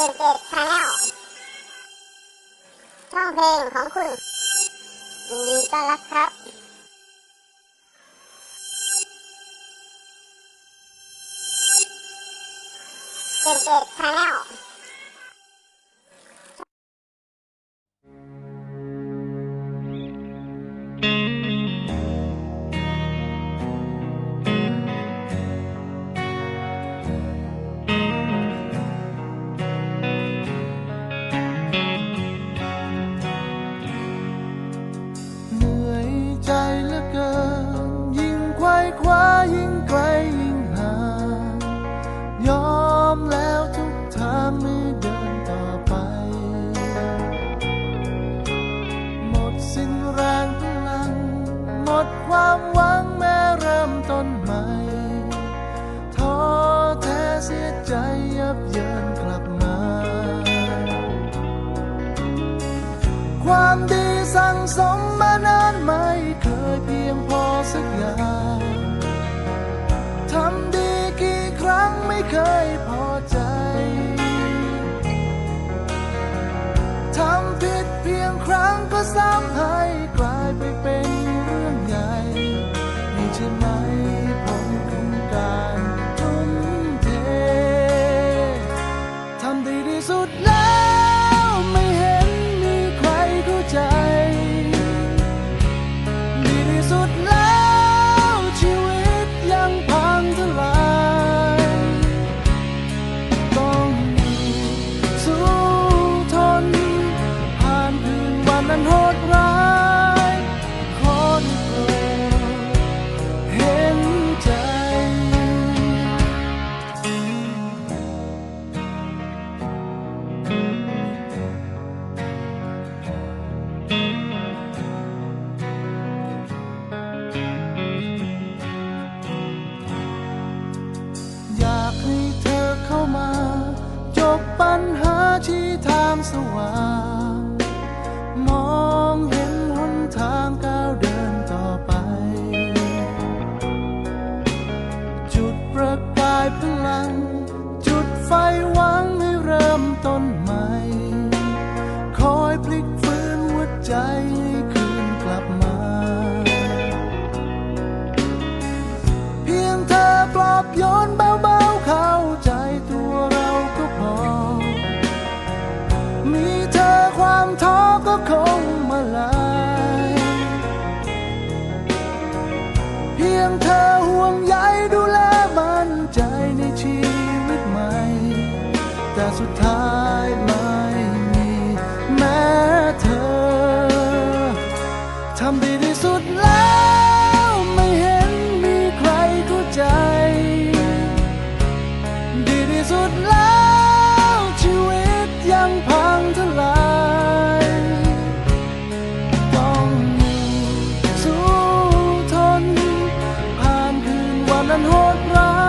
77 Channel ช่องเพลงของคุณยินดีต้อนรับครับ 77 Channel อืม สั่งสมมานานไม่เคยเพียงพอสักอย่างทำดีกี่ครั้งไม่เคยพอใจ So a. ็คงมาลายเพียงเธอห่วงใยดูแลมั่นใจในชีวิตใหม่ แต่สุดท้ายไม่มีแม้เธอทำดีที่สุดแล้ว hoặc loài